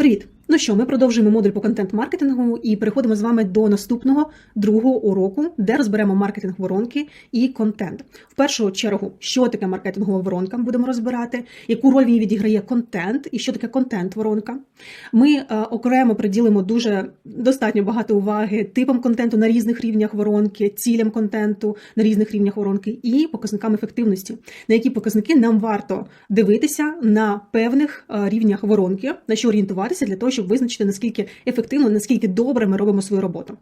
Привіт! Ну що, ми продовжуємо модуль по контент-маркетингу і переходимо з вами до наступного другого уроку, де розберемо маркетинг воронки і контент. В першу чергу, що таке маркетингова воронка, будемо розбирати, яку роль в ній відіграє контент і що таке контент-воронка. Ми е, окремо приділимо дуже достатньо багато уваги типам контенту на різних рівнях воронки, цілям контенту на різних рівнях воронки і показникам ефективності, на які показники нам варто дивитися на певних е, рівнях воронки, на що орієнтуватися для того, щоб визначити наскільки ефективно, наскільки добре ми робимо свою роботу.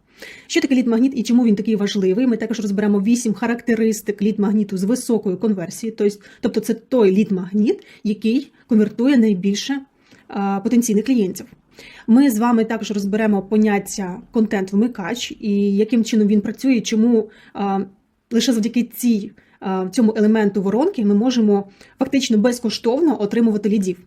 Що таке лід-магніт і чому він такий важливий? Ми також розберемо вісім характеристик лід-магніту з високою конверсією, тобто- тобто це той лід-магніт, який конвертує найбільше потенційних клієнтів. Ми з вами також розберемо поняття контент-вмикач і яким чином він працює, чому лише завдяки цій, цьому елементу воронки ми можемо фактично безкоштовно отримувати лідів.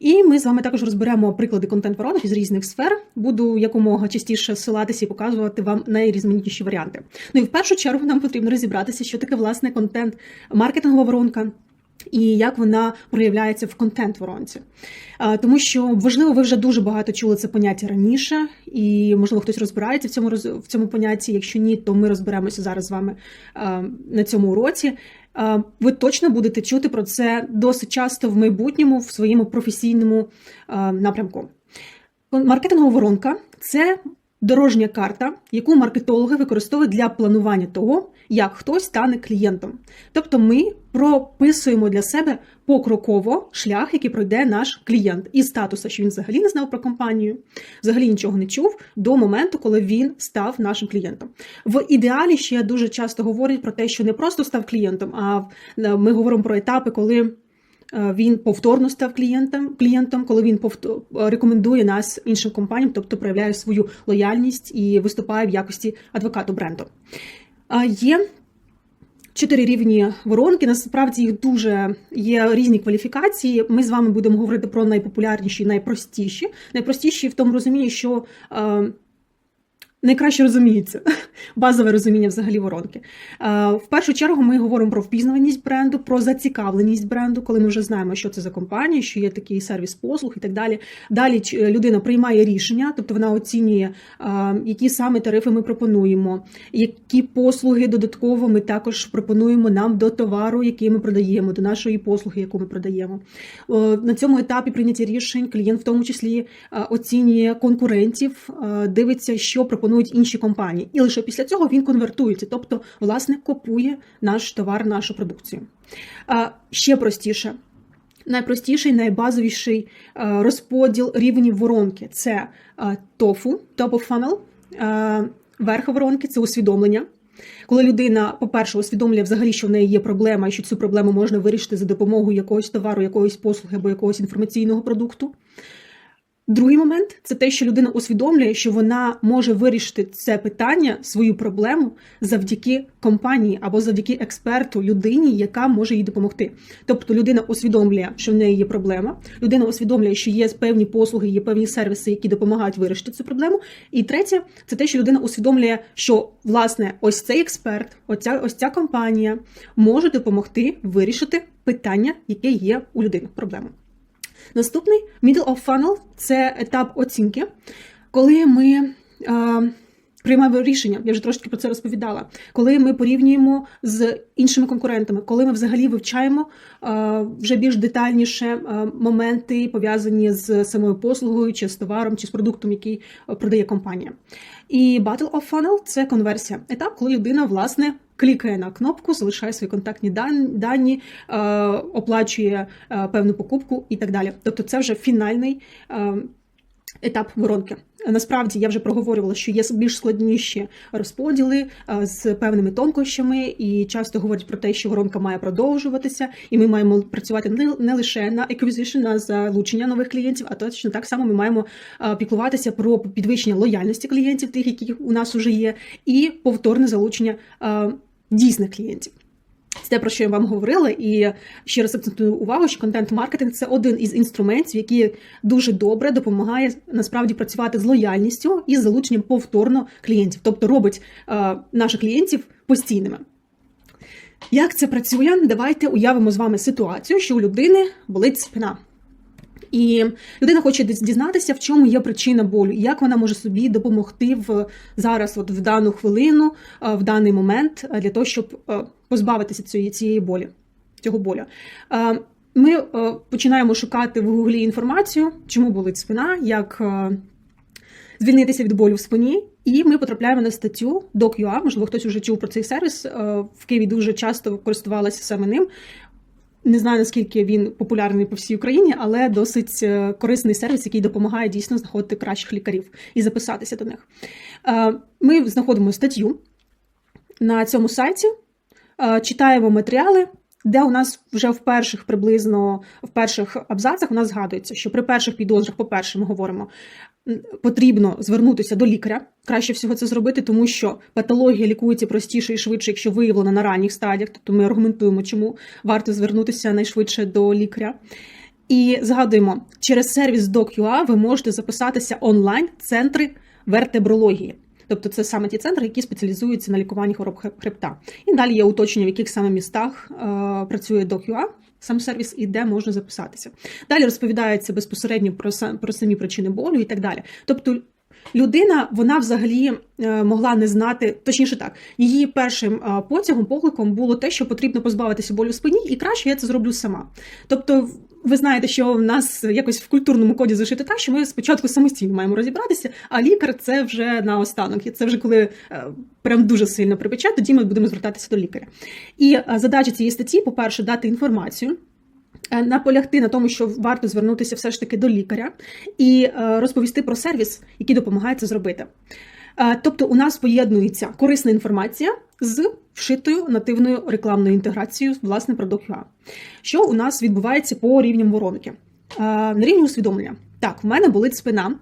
І ми з вами також розберемо приклади контент-воронок із різних сфер. Буду якомога частіше ссилатися і показувати вам найрізноманітніші варіанти. Ну і в першу чергу нам потрібно розібратися, що таке власне контент, маркетингова воронка. І як вона проявляється в контент-воронці. Тому що, можливо, ви вже дуже багато чули це поняття раніше, і, можливо, хтось розбирається в цьому в цьому понятті. Якщо ні, то ми розберемося зараз з вами на цьому уроці. Ви точно будете чути про це досить часто в майбутньому в своєму професійному напрямку. Маркетингова воронка це дорожня карта, яку маркетологи використовують для планування того, як хтось стане клієнтом. Тобто ми прописуємо для себе покроково шлях, який пройде наш клієнт, із статусу, що він взагалі не знав про компанію, взагалі нічого не чув до моменту, коли він став нашим клієнтом. В ідеалі ще дуже часто говорять про те, що не просто став клієнтом, а е, ми говоримо про етапи, коли він повторно став клієнтом, клієнтом, коли він повто- рекомендує нас іншим компаніям, тобто проявляє свою лояльність і виступає в якості адвокату бренду. А Є чотири рівні воронки. Насправді їх дуже є різні кваліфікації. Ми з вами будемо говорити про найпопулярніші, найпростіші. Найпростіші в тому розумінні, що е, найкраще розуміється базове розуміння взагалі воронки. Е, В першу чергу ми говоримо про впізнаваність бренду, про зацікавленість бренду, коли ми вже знаємо, що це за компанія, що є такий сервіс послуг і так далі. Далі людина приймає рішення, тобто вона оцінює, е, які саме тарифи ми пропонуємо, які послуги додатково ми також пропонуємо нам до товару, який ми продаємо, до нашої послуги, яку ми продаємо. Е, На цьому етапі прийняття рішень клієнт в тому числі е, оцінює конкурентів, е, дивиться, що пропонують інші компанії, і лише після цього він конвертується, тобто власне купує наш товар, нашу продукцію. Ще простіше. Найпростіший, найбазовіший е, розподіл рівнів воронки це е, TOFU, Top of Funnel, е, верх воронки це усвідомлення. Коли людина, по-перше, усвідомлює взагалі, що в неї є проблема, і що цю проблему можна вирішити за допомогою якогось товару, якоїсь послуги або якогось інформаційного продукту. Другий момент це те, що людина усвідомлює, що вона може вирішити це питання, свою проблему завдяки компанії або завдяки експерту, людині, яка може їй допомогти. Тобто людина усвідомлює, що в неї є проблема, людина усвідомлює, що є певні послуги, є певні сервіси, які допомагають вирішити цю проблему. І третє, це те, що людина усвідомлює, що власне ось цей експерт, оця ось ця компанія може допомогти вирішити питання, яке є у людини проблема. Наступний middle of funnel – це етап оцінки, коли ми приймаємо рішення. Я вже трошки про це розповідала. Коли ми порівнюємо з іншими конкурентами, коли ми взагалі вивчаємо вже більш детальніше моменти, пов'язані з самою послугою, чи з товаром, чи з продуктом, який продає компанія. І battle of funnel – це конверсія. Етап, коли людина власне. Клікає на кнопку, залишає свої контактні дан- дані, е, оплачує е, певну покупку і так далі. Тобто, це вже фінальний е, етап воронки. Насправді я вже проговорювала, що є більш складніші розподіли з певними тонкощами, і часто говорять про те, що воронка має продовжуватися, і ми маємо працювати не, лише на acquisition, на залучення нових клієнтів, а точно так само ми маємо піклуватися про підвищення лояльності клієнтів, тих, які у нас вже є, і повторне залучення дійсних клієнтів. Це те, про що я вам говорила, і ще раз акцентую увагу, що контент-маркетинг це один із інструментів, який дуже добре допомагає насправді працювати з лояльністю і з залученням повторно клієнтів, тобто робить е, наших клієнтів постійними. Як це працює? Давайте уявимо з вами ситуацію, що у людини болить спина. І людина хоче діз- дізнатися, в чому є причина болю, як вона може собі допомогти в зараз, от в дану хвилину, е, в даний момент, е, для того, щоб е, позбавитися цієї, цієї болі, цього болю. Ми починаємо шукати в гуглі інформацію, чому болить спина, як звільнитися від болю в спині, і ми потрапляємо на статтю DocUA, можливо, хтось вже чув про цей сервіс. В Києві дуже часто користувалася саме ним. Не знаю наскільки він популярний по всій Україні, але досить е, корисний сервіс, який допомагає дійсно знаходити кращих лікарів і записатися до них. Е, Ми знаходимо статтю на цьому сайті, е, читаємо матеріали, де у нас вже в перших приблизно в перших абзацах у нас згадується, що при перших підозрах, по-перше, ми говоримо, потрібно звернутися до лікаря. Краще всього це зробити, тому що патологія лікується простіше і швидше, якщо виявлена на ранніх стадіях. Тобто ми аргументуємо, чому варто звернутися найшвидше до лікаря. І згадуємо, через сервіс DocUA ви можете записатися онлайн в центри вертебрології. Тобто це саме ті центри, які спеціалізуються на лікуванні хвороб хребта. І далі є уточнення, в яких саме містах е, працює DocUA, сам сервіс, і де можна записатися. Далі розповідається безпосередньо про, про самі причини болю і так далі. Тобто людина вона взагалі е, могла не знати, точніше так, її першим е, потягом, покликом було те, що потрібно позбавитися болю в спині, і краще я це зроблю сама. Тобто, ви знаєте, що в нас якось в культурному коді зашити так, що ми спочатку самостійно маємо розібратися, а лікар це вже на останок. І це вже коли е, прям дуже сильно припече, тоді ми будемо звертатися до лікаря. І е, задача цієї статті, по-перше, дати інформацію. е, Наполягти на тому, що варто звернутися все ж таки до лікаря, і розповісти про сервіс, який допомагає це зробити. Тобто, у нас поєднується корисна інформація з вшитою нативною рекламною інтеграцією власне про DocUA. Що у нас відбувається по рівням воронки? На рівні усвідомлення. Так, в мене болить спина.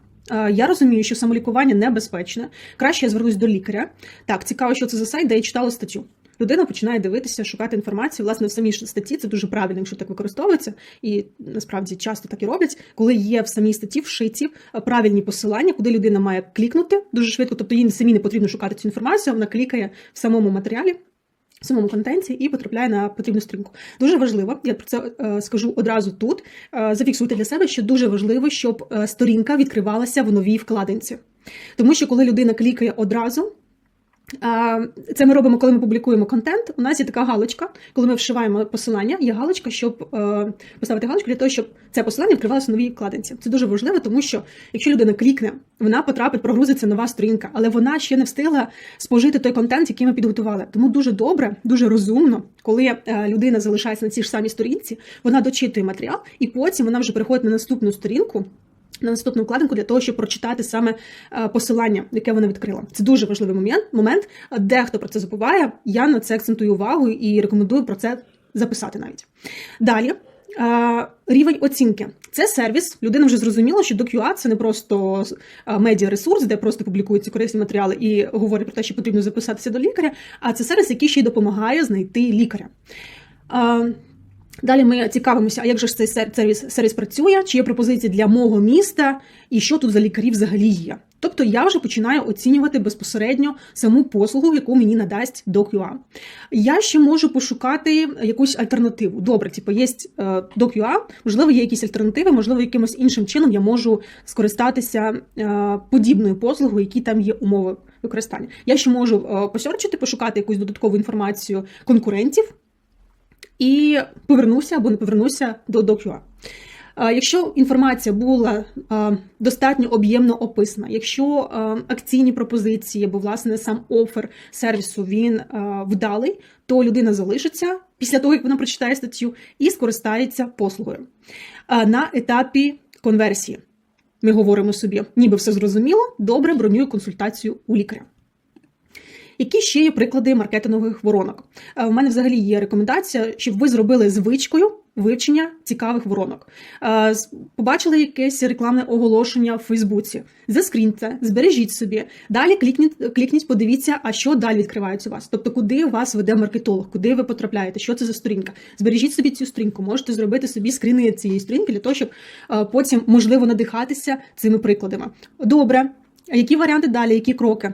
Я розумію, що самолікування небезпечне. Краще я звернусь до лікаря. Так, цікаво, що це за сайт, де я читала статтю. Людина починає дивитися, шукати інформацію. Власне, в самій статті це дуже правильно, якщо так використовується, і насправді часто так і роблять, коли є в самій статті вшиті правильні посилання, куди людина має клікнути дуже швидко, тобто їй самі не потрібно шукати цю інформацію, вона клікає в самому матеріалі. В самому контенті і потрапляє на потрібну сторінку. Дуже важливо, я про це е, скажу одразу тут. Е, зафіксуйте для себе, що дуже важливо, щоб е, сторінка відкривалася в новій вкладинці. Тому що коли людина клікає одразу, Це ми робимо, коли ми публікуємо контент. У нас є така галочка, коли ми вшиваємо посилання, є галочка, щоб е, поставити галочку для того, щоб це посилання відкривалося в новій вкладинці. Це дуже важливо, тому що якщо людина клікне, вона потрапить, прогрузиться нова сторінка, але вона ще не встигла спожити той контент, який ми підготували. Тому дуже добре, дуже розумно, коли е, людина залишається на цій ж самій сторінці, вона дочитує матеріал, і потім вона вже переходить на наступну сторінку на наступну вкладинку для того, щоб прочитати саме е, посилання, яке вона відкрила. Це дуже важливий момент. момент. Дехто про це забуває. Я на це акцентую увагу і рекомендую про це записати навіть. Далі. е, Рівень оцінки це сервіс. Людина вже зрозуміла, що DocUA – це не просто е, медіаресурс, де просто публікуються корисні матеріали і говорять про те, що потрібно записатися до лікаря. А це сервіс, який ще й допомагає знайти лікаря. Е, Далі ми цікавимося, а як же ж цей сер- сервіс, сервіс працює, чи є пропозиції для мого міста, і що тут за лікарі взагалі є. Тобто я вже починаю оцінювати безпосередньо саму послугу, яку мені надасть DocUA. Я ще можу пошукати якусь альтернативу. Добре, типу, є е, DocUA, можливо, є якісь альтернативи, можливо, якимось іншим чином я можу скористатися е, подібною послугою, які там є умови використання. Я ще можу е, посерчити, пошукати якусь додаткову інформацію конкурентів і повернуся або не повернуся до DocUA. Якщо інформація була достатньо об'ємно описана, якщо акційні пропозиції або власне сам офер сервісу він вдалий, то людина залишиться після того, як вона прочитає статтю, і скористається послугою. На етапі конверсії ми говоримо собі, ніби все зрозуміло, добре бронюю консультацію у лікаря. Які ще є приклади маркетингових воронок? Е, У мене взагалі є рекомендація, щоб ви зробили звичкою вивчення цікавих воронок. Е, Побачили якесь рекламне оголошення в Фейсбуці. Заскріньте, збережіть собі. Далі клікніть, клікніть, подивіться, а що далі відкривається у вас. Тобто, куди вас веде маркетолог, куди ви потрапляєте, що це за сторінка. Збережіть собі цю сторінку, можете зробити собі скріни цієї сторінки для того, щоб е, потім можливо надихатися цими прикладами. Добре, які варіанти далі, які кроки?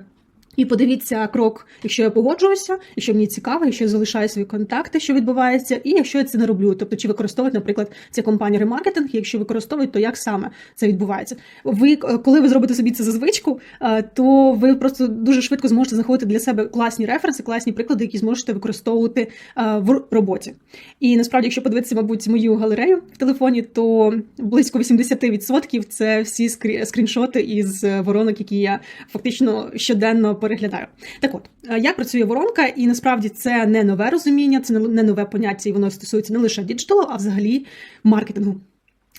І подивіться крок, якщо я погоджуюся, якщо мені цікаво, якщо я залишаю свої контакти, що відбувається, і якщо я це не роблю, тобто чи використовують, наприклад, ця компанія ремаркетинг, якщо використовують, то як саме це відбувається? Ви коли ви зробите собі це за звичку, е, то ви просто дуже швидко зможете знаходити для себе класні референси, класні приклади, які зможете використовувати е, в роботі. І насправді, якщо подивитися, мабуть, мою галерею в телефоні, то близько 80% це всі скріншоти із воронок, які я фактично щоденно переглядаю. Так от, е, як працює воронка, і насправді це не нове розуміння, це не нове поняття, і воно стосується не лише діджиталу, а взагалі маркетингу,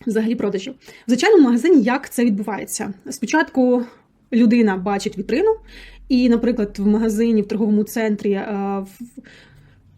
взагалі продажів. В звичайному магазині як це відбувається? Спочатку людина бачить вітрину, і, наприклад, в магазині, в торговому центрі. Е,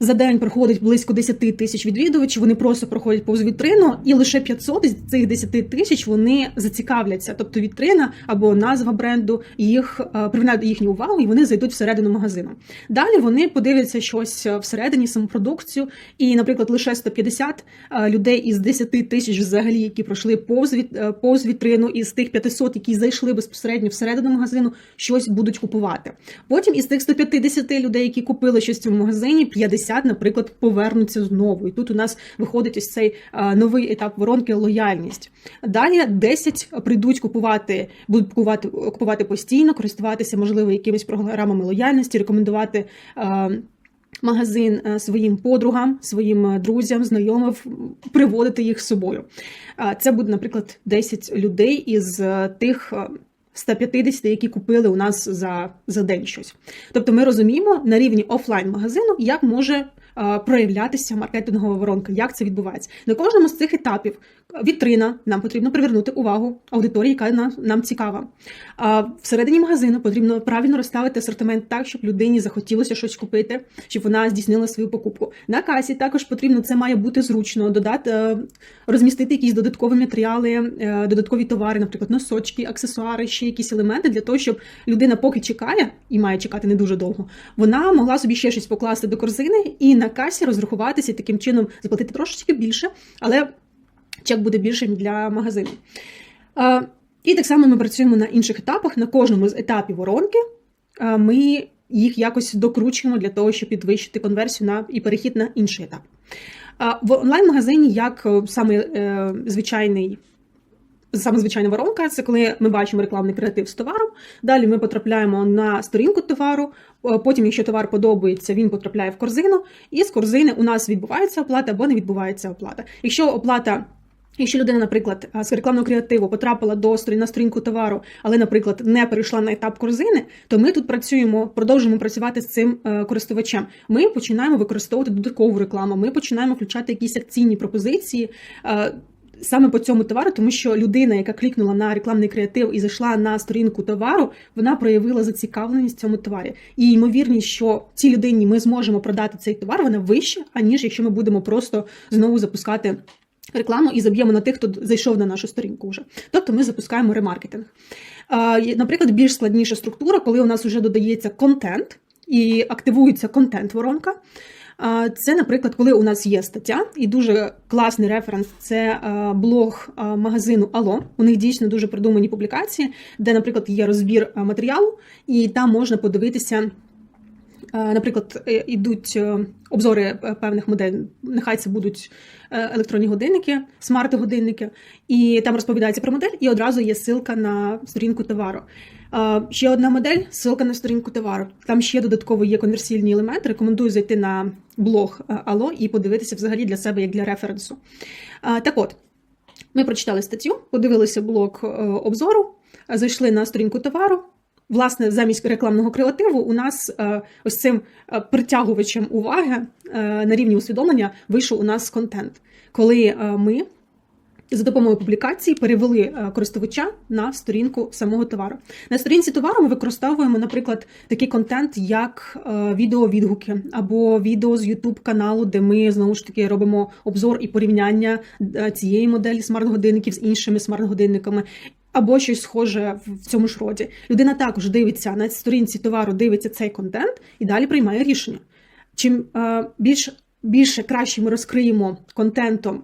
за день проходить близько 10 тисяч відвідувачів. Вони просто проходять повз вітрину, і лише 500 з цих 10 тисяч вони зацікавляться. Тобто вітрина або назва бренду їх е, приверне їхню увагу, і вони зайдуть всередину магазину. Далі вони подивляться щось всередині, саму продукцію, і, наприклад, лише 150 е, людей із 10 тисяч, взагалі, які пройшли повз е, повз вітрину, із тих 500, які зайшли безпосередньо всередину магазину, щось будуть купувати. Потім із тих 150 людей, які купили щось в магазині, 50 50, наприклад, повернуться знову. І тут у нас виходить ось цей новий етап воронки лояльність. Далі 10 прийдуть купувати, будуть купувати купувати постійно, користуватися, можливо, якимись програмами лояльності, рекомендувати. Магазин своїм подругам, своїм друзям, знайомим, приводити їх з собою. Це буде, наприклад, 10 людей із тих 150, які купили у нас за за день щось. Тобто ми розуміємо на рівні офлайн-магазину, як може проявлятися маркетингова воронка, як це відбувається. На кожному з цих етапів вітрина, нам потрібно привернути увагу аудиторії, яка нам, нам цікава. А всередині магазину потрібно правильно розставити асортимент так, щоб людині захотілося щось купити, щоб вона здійснила свою покупку. На касі також потрібно це має бути зручно, додати, е, розмістити якісь додаткові матеріали, е, додаткові товари, наприклад, носочки, аксесуари, ще якісь елементи для того, щоб людина, поки чекає і має чекати не дуже довго, вона могла собі ще щось покласти до корзини і на касі розрахуватися таким чином заплатити трошечки більше, але чек буде більшим для магазину. І так само ми працюємо на інших етапах. На кожному з етапів воронки ми їх якось докручуємо для того, щоб підвищити конверсію на і перехід на інший етап. В онлайн-магазині як е, саме е, звичайний. Саме звичайна воронка це коли ми бачимо рекламний креатив з товаром. Далі ми потрапляємо на сторінку товару. Потім, якщо товар подобається, він потрапляє в корзину, і з корзини у нас відбувається оплата або не відбувається оплата. Якщо оплата Якщо людина, наприклад, з рекламного креативу потрапила до на сторінку товару, але, наприклад, не перейшла на етап корзини, то ми тут працюємо, продовжуємо працювати з цим е, користувачем. Ми починаємо використовувати додаткову рекламу. Ми починаємо включати якісь акційні пропозиції. Е, саме по цьому товару, тому що людина, яка клікнула на рекламний креатив і зайшла на сторінку товару, вона проявила зацікавленість в цьому товарі. І ймовірність, що цій людині ми зможемо продати цей товар, вона вища, аніж якщо ми будемо просто знову запускати рекламу і заб'ємо на тих, хто зайшов на нашу сторінку вже. Тобто ми запускаємо ремаркетинг. Наприклад, більш складніша структура, коли у нас вже додається контент і активується контент-воронка. Це, наприклад, коли у нас є стаття, і дуже класний референс це блог магазину Ало. У них дійсно дуже продумані публікації, де, наприклад, є розбір матеріалу, і там можна подивитися. Е, наприклад, йдуть е, обзори е, певних моделей, нехай це будуть електронні годинники, смарт-годинники, і там розповідається про модель, і одразу є ссылка на сторінку товару. Ще одна модель ссылка на сторінку товару. Там ще додатково є конверсійні елементи. Рекомендую зайти на блог Ало і подивитися взагалі для себе як для референсу. Так от, ми прочитали статтю, подивилися блок обзору, зайшли на сторінку товару. Власне, замість рекламного креативу у нас е, ось цим е, притягувачем уваги е, на рівні усвідомлення вийшов у нас контент, коли ми за допомогою публікації перевели користувача на сторінку самого товару. На сторінці товару ми використовуємо, наприклад, такий контент, як відеовідгуки або відео з youtube каналу, де ми знову ж таки робимо обзор і порівняння цієї моделі смарт-годинників з іншими смарт-годинниками або щось схоже в цьому ж роді. Людина також дивиться на сторінці товару, дивиться цей контент і далі приймає рішення. Чим е, більш більше краще ми розкриємо контентом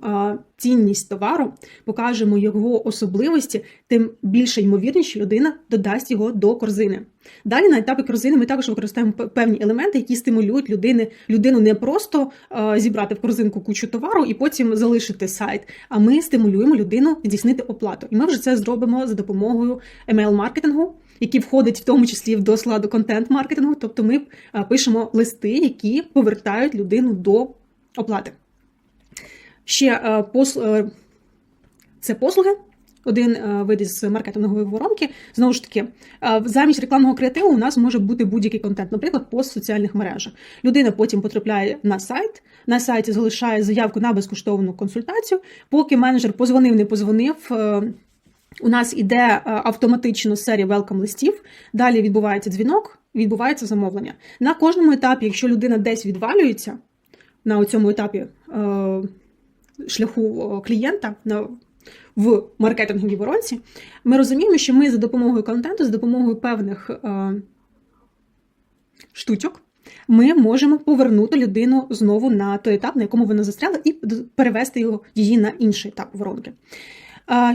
цінність товару, покажемо його особливості, тим більше ймовірність, що людина додасть його до корзини. Далі на етапі корзини ми також використаємо певні елементи, які стимулюють людини, людину не просто зібрати в корзинку кучу товару і потім залишити сайт. А ми стимулюємо людину здійснити оплату. І ми вже це зробимо за допомогою email-маркетингу, який входить в тому числі до складу контент-маркетингу. Тобто ми пишемо листи, які повертають людину до оплати. Ще е, е, це послуги. Один е, вид із маркетингової воронки. Знову ж таки, е, замість рекламного креативу у нас може бути будь-який контент, наприклад, пост в соціальних мережах. Людина потім потрапляє на сайт, на сайті залишає заявку на безкоштовну консультацію. Поки менеджер позвонив, не позвонив. У нас іде е, автоматично серія велкам листів. Далі відбувається дзвінок, відбувається замовлення. На кожному етапі, якщо людина десь відвалюється на цьому етапі е, шляху е, клієнта в маркетинговій воронці, ми розуміємо, що ми за допомогою контенту, за допомогою певних штучок, ми можемо повернути людину знову на той етап, на якому вона застряла, і перевести його її на інший етап воронки.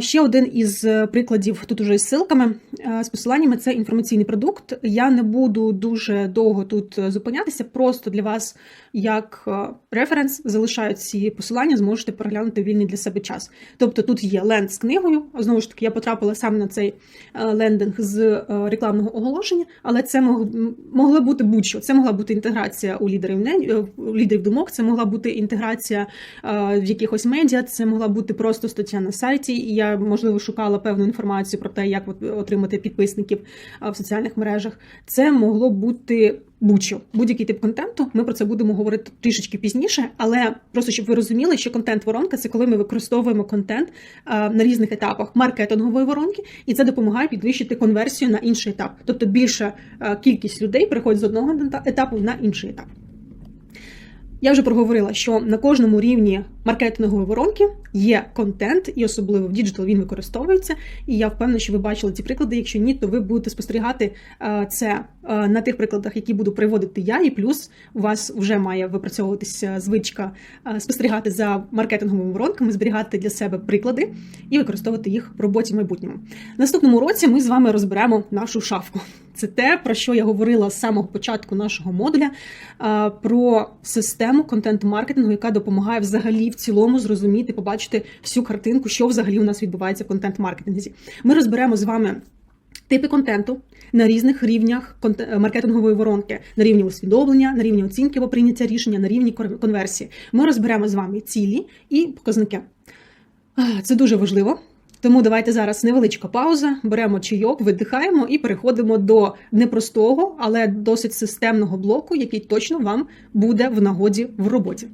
Ще один із е, прикладів тут уже з ссылками, е, з посиланнями це інформаційний продукт. Я не буду дуже довго тут е, зупинятися, просто для вас як референс залишаю ці посилання, зможете переглянути вільний для себе час. Тобто тут є ленд з книгою. Знову ж таки, я потрапила саме на цей лендинг з рекламного оголошення, але це мог- могло бути будь-що. Це могла бути інтеграція у лідерів у лідерів думок, це могла бути інтеграція в якихось медіа, це могла бути просто стаття на сайті. І я можливо шукала певну інформацію про те, як отримати підписників в соціальних мережах. Це могло бути будь-що, будь-який тип контенту. Ми про це будемо говорити трішечки пізніше, але просто щоб ви розуміли, що контент-воронка це коли ми використовуємо контент на різних етапах маркетингової воронки, і це допомагає підвищити конверсію на інший етап. Тобто більша кількість людей переходить з одного етапу на інший етап. Я вже проговорила, що на кожному рівні маркетингової воронки є контент, і особливо в діджитал він використовується. І я впевнена, що ви бачили ці приклади. Якщо ні, то ви будете спостерігати е, це е, на тих прикладах, які буду приводити я. І плюс у вас вже має випрацьовуватися звичка е, спостерігати за маркетинговими воронками, зберігати для себе приклади і використовувати їх в роботі в майбутньому. Наступному році ми з вами розберемо нашу шафку. Це те, про що я говорила з самого початку нашого модуля, е, про систему контент-маркетингу, яка допомагає взагалі в цілому зрозуміти, побачити всю картинку, що взагалі у нас відбувається в контент-маркетинзі. Ми розберемо з вами. Типи контенту на різних рівнях конте- маркетингової воронки, на рівні усвідомлення, на рівні оцінки або прийняття рішення, на рівні конверсії. Ми розберемо з вами цілі і показники. Це дуже важливо. Тому давайте зараз невеличка пауза, беремо чайок, видихаємо і переходимо до непростого, але досить системного блоку, який точно вам буде в нагоді в роботі.